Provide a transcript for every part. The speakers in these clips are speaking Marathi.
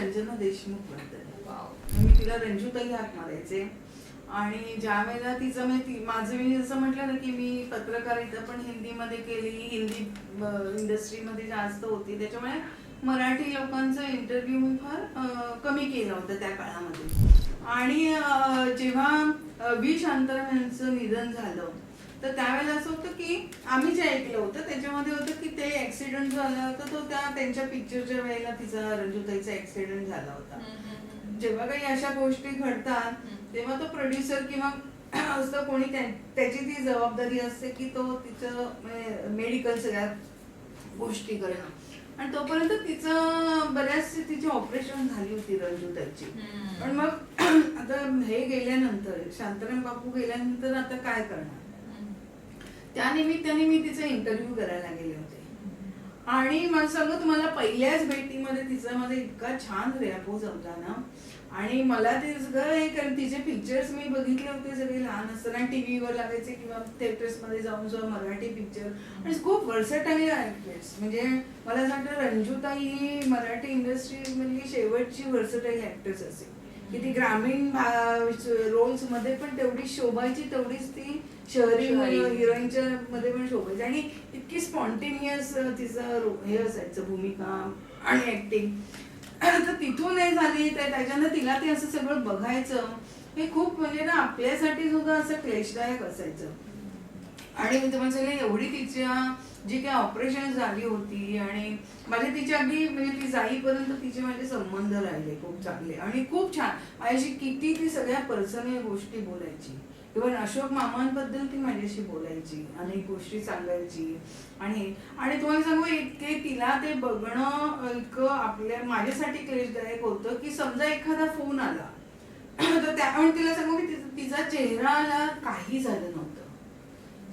रंजना देशमुख वाव. मी तिला रंजूताई हाक मारायचे. आणि ज्या वेळेला तिचं ती माझं मी जसं म्हटलं ना की मी पत्रकारिता पण हिंदीमध्ये केली हिंदी इंडस्ट्रीमध्ये जास्त होती. त्याच्यामुळे मराठी लोकांचा इंटरव्ह्यू मी फार कमी केला होता त्या काळामध्ये. आणि जेव्हा व्ही शांताराम यांचं निधन झालं तर त्यावेळेला असं होतं की आम्ही जे ऐकलं होतं त्याच्यामध्ये होतं की ते ऍक्सिडेंट झालं तर तो त्या त्यांच्या पिक्चरच्या वेळेला तिचा रंजूताईचा ऍक्सिडेंट झाला होता. जेव्हा काही अशा गोष्टी घडतात. तेव्हा तो प्रोड्युसर किंवा असं कोणी त्या- त्याची ती जबाबदारी असते की तो तिचं मेडिकल सगळ्या गोष्टी करणं आणि तोपर्यंत तिचं बऱ्याचशी तिची ऑपरेशन झाली होती रंजूताईची. पण मग आता हे गेल्यानंतर शांताराम बापू गेल्यानंतर आता काय करणार. त्या निमित्ताने मी तिचा इंटरव्ह्यू करायला गेले होते. आणि मला सांगू तुम्हाला पहिल्याच भेटीमध्ये तिचा माझा इतका छान रॅपोज होता ना. आणि मला ते सगळं हे कारण तिचे पिक्चर्स मी बघितले होते सगळे लहान असताना. टीव्हीवर लागायचे किंवा थिएटर्समध्ये मध्ये जाऊन सुद्धा मराठी पिक्चर आणि खूप वर्सटाईल ऍक्ट्रेस म्हणजे मला असं वाटतं रंजूताई ही मराठी इंडस्ट्रीमधली शेवटची वर्सटाईल ऍक्ट्रेस असेल. की ती ग्रामीण रोल्समध्ये पण तेवढी शोभायची तेवढीच ती शहरी. हिरोईनच्या मध्ये पण शोभायची आणि इतकी स्पॉन्टेनियस तिचं हे असायचं भूमिका आणि ऍक्टिंग तर तिथून हे झाली तर त्याच्यानं तिला ते असं सगळं बघायचं हे खूप म्हणजे ना आपल्यासाठी सुद्धा असं क्लेशदायक असायचं. आणि मी तुम्हाला सांगेन एवढी तिच्या जी काही ऑपरेशन झाली होती आणि माझे तिच्या अगदी म्हणजे ती जाईपर्यंत तिचे माझे संबंध राहिले खूप चांगले. आणि खूप छान. माझ्याशी किती ती सगळ्या पर्सनल गोष्टी बोलायची. इव्हन अशोक मामांबद्दल ती माझ्याशी बोलायची अनेक गोष्टी सांगायची. आणि आणि तुम्हाला सांगू इतके तिला ते बघणं इतकं आपल्या माझ्यासाठी क्लेशदायक होतं की समजा एखादा फोन आला तर त्यामुळे तिला सांगू की तिचा- तिचा चेहराला काही झालं नव्हतं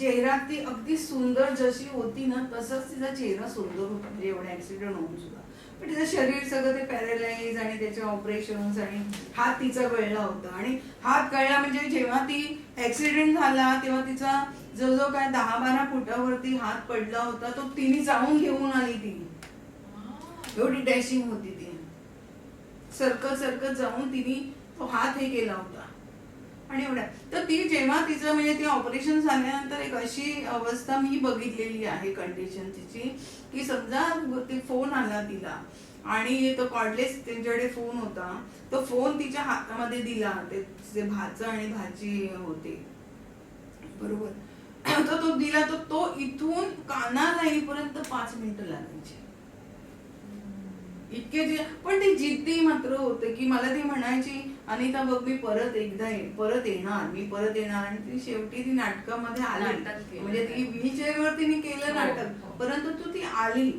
चेहरा ती अगदी सुंदर जशी होती ना तसंच तिचा चेहरा सुंदर होता. म्हणजे एवढा ऍक्सिडेंट होऊन सुद्धा. पण तिचं शरीर सगळं ते पॅरालाइज आणि त्याचे ऑपरेशन्स आणि हात तिचा गळला होता. आणि हात गळला म्हणजे जेव्हा ती ऍक्सिडेंट झाला तेव्हा तिचा जवळजवळ काय दहा बारा फुटावरती हात पडला होता. तो तिने जाऊन घेऊन आली ती. एवढी डॅशिंग होती ती. सरकत सरकत जाऊन तिने तो हात हे केला होता. आणि एवढ्या तर ती जेव्हा तिचं म्हणजे ती ऑपरेशन झाल्यानंतर एक अशी अवस्था मी बघितलेली आहे कंडिशन तिची की समजा ते फोन आला तिला आणि तो कॉर्डलेस त्यांच्याकडे फोन होता तो फोन तिच्या हातामध्ये दिला ते तिचे भाचं आणि भाची होते. बरोबर. तर तो दिला तर तो इथून काना येईपर्यंत पाच मिनिटं लागायची. इतके जे पण ती जिद्दी मात्र होते की मला ती म्हणायची अनिता बघ मी परत एकदा परत येणार. मी परत येणार आणि ती शेवटी ती नाटकामध्ये आली. म्हणजे ती व्हीलचेअर वर तिने केलं हो, नाटक. हो. परंतु तू ती आली.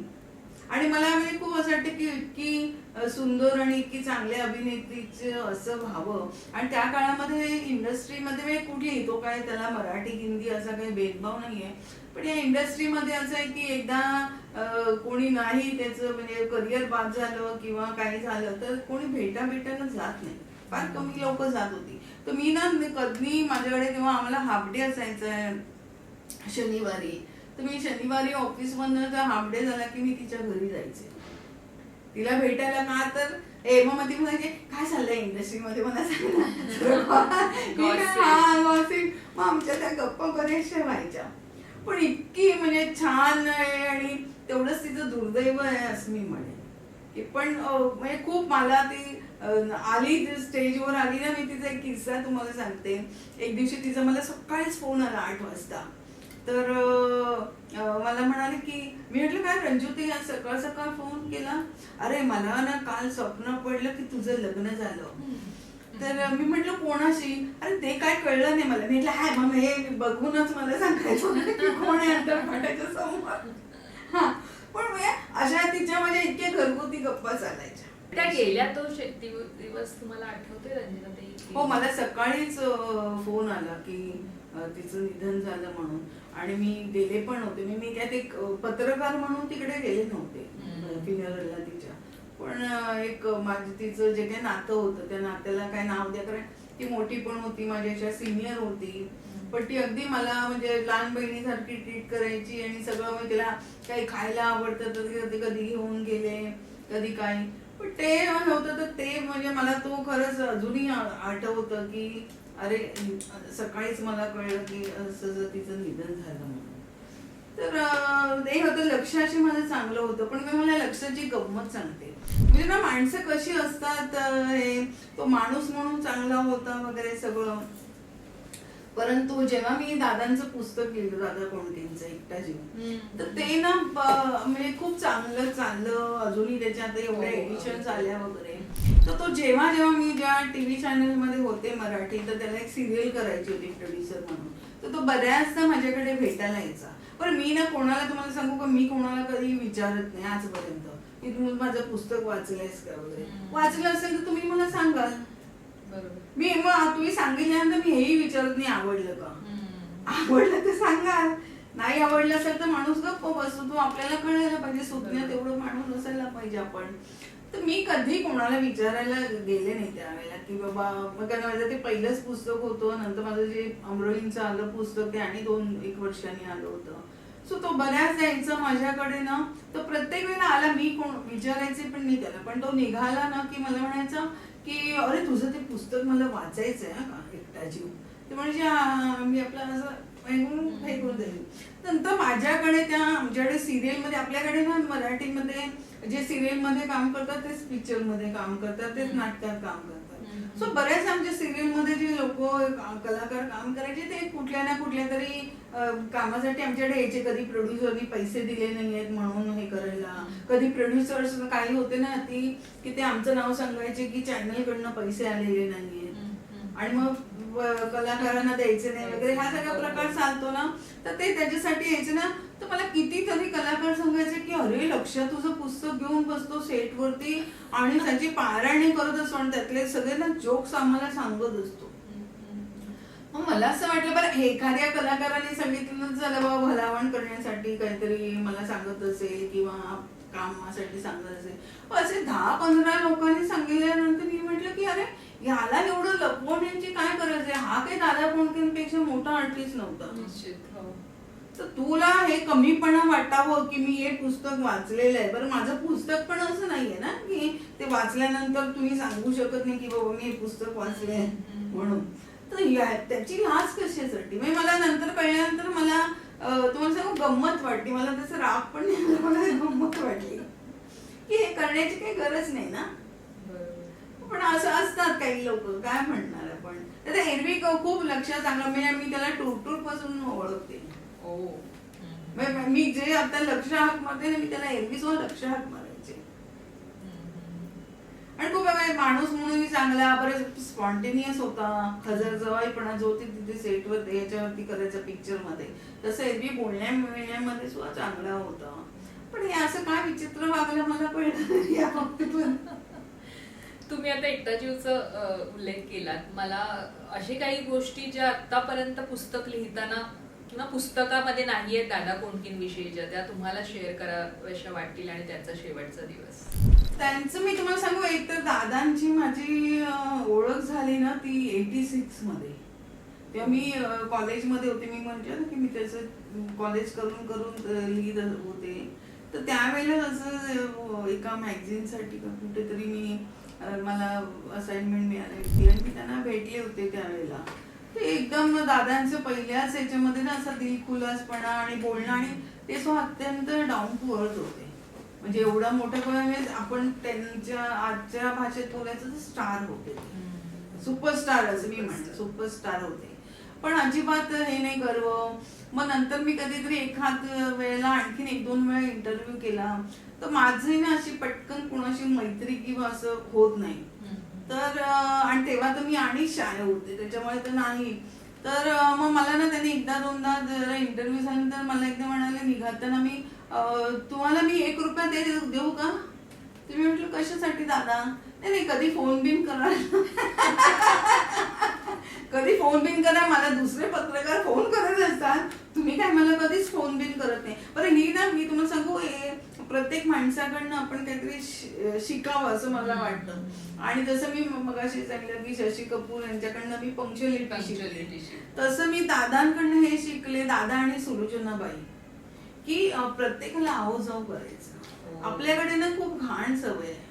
आणि मला म्हणजे खूप असं वाटतं की इतकी सुंदर आणि इतकी चांगल्या अभिनेत्रीच असं व्हावं. आणि त्या काळामध्ये इंडस्ट्रीमध्ये म्हणजे कुठली तो काय त्याला मराठी हिंदी असा काही भेदभाव नाहीये. पण या इंडस्ट्रीमध्ये असं आहे की एकदा कोणी नाही त्याचं म्हणजे करिअर बाद झालं किंवा काही झालं तर कोणी भेटा भेटायला जात नाही. फार कमी लोक जात होती तर मी ना कधी माझ्याकडे तेव्हा आम्हाला हाफ डे असायचा शनिवारी तर मी शनिवारी ऑफिस मधनं हाफ डे झाला की मी तिच्या घरी जायचे तिला भेटायला का तर ए मग मध्ये म्हणायचे काय चाललंय इंडस्ट्रीमध्ये मला सांग ना." मी काय, Gossip. "हा, gossip." मग आमच्या त्या गप्पा बऱ्याचशा व्हायच्या पण इतकी म्हणजे छान आहे आणि तेवढंच तिचं दुर्दैव आहे असं मी म्हणेन पण म्हणजे खूप मला ती आली स्टेजवर आली ना मी तिचा एक किस्सा तुम्हाला सांगते. एक दिवशी तिचा मला सकाळीच फोन आला आठ वाजता. तर मला म्हणाले की मी म्हटलं काय रंजू ते आज सकाळ सकाळ फोन केला? अरे मला ना काल स्वप्न पडलं की तुझं लग्न झालं. तर मी म्हटलं कोणाशी? अरे ते काय कळलं नाही मला. मी म्हटलं हाय मग हे बघूनच मला सांगायचं कोण आहे अंतरपाठाच्या समोर हा पण म्हणजे अशा तिच्या म्हणजे इतक्या घरगुती गप्पा चालायच्या. त्या गेल्या तो शे- दिव- दिवस तुम्हाला आठवते रंजना ताई? हो मला सकाळीच अं, फोन आला की अं, तिचं निधन झालं म्हणून. आणि मी गेले पण होते. मी मी त्यात एक अं, पत्रकार म्हणून तिकडे गेले नव्हते. हम्म. फिनरलला तिच्या. पण अं, एक माझं तिचं जे काही नातं होतं त्या नात्याला काय नाव द्या कारण ती मोठी पण होती माझ्याच्या सिनियर होती. पण ती अगदी मला म्हणजे लहान बहिणीसारखी ट्रीट करायची आणि सगळं म्हणजे तिला काही खायला आवडतं तर कधी कधी घेऊन गेले कधी काही. पण ते होतं तर ते म्हणजे मला तो खरंच अजूनही आठवत आठवतं की अरे सकाळीच मला कळलं की असं जर तिचं निधन झालं म्हणून. तर ते होतं लक्षाशी माझं चांगलं होतं पण मी मला लक्षाची गंमत सांगते. म्हणजे ना माणसं कशी असतात हे तो माणूस म्हणून चांगला होता वगैरे सगळं. परंतु जेव्हा मी दादांचं पुस्तक लिहिलं दादा कोणतेंचं एकटा जीव तर ते ना म्हणजे खूप चांगलं चाललं अजूनही त्याच्यात एवढ्या. एडिशन आल्या वगैरे. तर तो जेव्हा जेव्हा मी ज्या टीव्ही चॅनलमध्ये होते मराठी तर त्याला एक सिरियल करायची होती प्रोड्युसर म्हणून. तर तो बऱ्याचदा माझ्याकडे भेटायला यायचा. पण मी ना कोणाला तुम्हाला सांगू का? मी कोणाला कधी विचारत नाही आजपर्यंत. की तू माझं पुस्तक वाचलंयस का वगैरे. वाचलं असेल तर तुम्ही मला सांगाल मी मग तुम्ही सांगितल्यानंतर मी हेही विचारत नाही आवडलं का. आवडलं तर सांगा. नाही आवडलं असेल तर माणूस गप्प बसतो. तो आपल्याला कळायला पाहिजे. सुज्ञ. तेवढं माणूस असायला पाहिजे आपण. तर मी कधी कोणाला विचारायला गेले नाही त्यावेळेला की बाबा मग कारण माझं ते पहिलंच पुस्तक होतं नंतर माझं जे अमरोलींचं आलं पुस्तक ते आणि दोन एक वर्षांनी आलं होतं. सो तो बऱ्याच यायचा माझ्याकडे ना तर प्रत्येक वेळेला आला मी कोण विचारायचे पण नाही त्याला. पण तो निघाला ना की मला म्हणायचा की अरे तुझं ते पुस्तक मला वाचायचंय हा का एकटा जीव. ते म्हणजे मी आपला असं फेकून देईल नंतर माझ्याकडे त्या आमच्याकडे सिरियलमध्ये आपल्याकडे ना मराठीमध्ये जे सिरियलमध्ये काम करतात तेच पिक्चरमध्ये काम करतात तेच नाटकात काम करतात. सो बऱ्याच आमच्या सिरियलमध्ये जे लोक कलाकार काम करायचे ते कुठल्या ना कुठल्या तरी कामासाठी आमच्याकडे यायचे. कधी प्रोड्युसरनी पैसे दिले नाहीयेत म्हणून हे करायला. कधी प्रोड्युसर्स काही होते ना ती की ते आमचं नाव सांगायचे की चॅनल कडनं पैसे आलेले नाहीयेत. आणि मग कलाकारांना द्यायचे नाही वगैरे. हा सगळा प्रकार चालतो ना. तर ते त्याच्यासाठी यायचे ना. तर मला कितीतरी कलाकार सांगायचे की लक्ष तुझं पुस्तक घेऊन बसतो सेट वरती आणि त्याची पारायणी करत असतो आणि त्यातले सगळे ना जोक्स आम्हाला सांगत असतो. मग मला असं वाटलं बरं एखाद्या कलाकाराने सांगितलं झालं बाबा भलावण करण्यासाठी काहीतरी मला सांगत असेल किंवा कामासाठी सांगत असेल. असे दहा पंधरा लोकांनी सांगितल्यानंतर मी म्हटलं की अरे याला एवढं लपवण्याची काय गरज आहे? हा काही दादा कोणत्यांपेक्षा मोठा आर्टिस्ट नव्हता. निश्चित हो. तर तुला हे कमीपणा वाटावं की मी हे पुस्तक वाचलेलं आहे? बरं माझं पुस्तक पण असं नाहीये ना की ते वाचल्यानंतर तुम्ही सांगू शकत नाही की बाबा मी हे पुस्तक वाचले म्हणून. तर त्याची लाच कशासाठी म्हणजे मला नंतर कळल्यानंतर मला तुम्हाला सांगू गंमत वाटली. मला त्याचं राग पण नाही मला गंमत वाटली. की हे करण्याची काही गरज नाही ना? पण असं असतात काही लोक काय म्हणणार आपण? तर एरवी क- खूप लक्षात चांगलं म्हणजे मी त्याला टूरटूरपासून ओळखते. म्हणजे मी जे आता लक्ष हाक मारते ना मी त्याला एरवी सुद्धा लक्ष हाक मारायचे. आणि खूप काय माणूस म्हणून चांगला परत स्पॉन्टेनियस होता. हजर जवाईपणा जो ते तिथे सेटवर याच्यावरती करायचा पिक्चरमध्ये. तसं एरवी बोलण्या मिळण्यामध्ये सुद्धा चांगला होता. पण हे असं काय विचित्र वागलं मला कळलं नाही या बाबतीतून. तुम्ही आता एकटा जीवचा अ, उल्लेख केलात. मला अशी काही गोष्टी ज्या आतापर्यंत पुस्तक लिहिताना किंवा पुस्तकामध्ये नाहीये दादा कोंडकीन विषयीच्या त्या तुम्हाला शेअर कराव्याशा वाटतील आणि त्यांचा शेवटचा दिवस. त्यांचं मी तुम्हाला सांगू एक तर दादांची माझी ओळख झाली ना ती एटी सिक्समध्ये. तेव्हा मी कॉलेजमध्ये होते मी म्हटलं ना की मी त्याचं कॉलेज करून करून लिहित होते. तर त्यावेळेला असं एका मॅगझिनसाठी कुठेतरी मी मला असाइनमेंट मिळाली. होती आणि मी त्यांना भेटले होते त्यावेळेला. ते एकदम दादांचं पहिल्याच याच्यामध्ये ना असा दिलखुलासपणा आणि बोलणं आणि ते सो अत्यंत डाऊन टू अर्थ होते. म्हणजे एवढा मोठा म्हणजे आपण त्यांच्या आजच्या भाषेत बोलायचं तर स्टार होते. सुपरस्टार असं मी म्हणते सुपरस्टार होते. पण अजिबात हे नाही गर्व. मग नंतर मी कधीतरी एखाद वेळेला आणखीन एक दोन वेळा इंटरव्ह्यू केला. तर माझी ना अशी पटकन कोणाशी मैत्री किंवा असं होत नाही. तर आणि तेव्हा तर मी आणि शाळे होते त्याच्यामुळे तर नाही. तर मग मला ना त्यांनी एकदा दोनदा जरा इंटरव्ह्यू झाल्यानंतर मला एकदा म्हणाले निघाताना मी तुम्हाला मी एक रुपया दे देऊ का? तुम्ही म्हटलं कशासाठी दादा? नाही नाही कधी फोन बिन करा कधी फोन बिन करा मला दुसरे पत्रकार फोन करत असतात. तुम्ही काय मला कधीच फोन बिन करत नाही. बरं ही ना मी तुम्हाला सांगू प्रत्येक माणसाकडनं आपण काहीतरी शिकावं असं मला वाटतं. आणि जसं मी मगाशी सांगितलं की शशी कपूर यांच्याकडनं मी पंक्च्युअलिटी शिकले. तसं मी दादांकडनं हे शिकले दादा आणि सुलोचनाबाई की प्रत्येकाला आहो जाऊ करायचं हो. आपल्याकडे ना खूप घाण सवय आहे.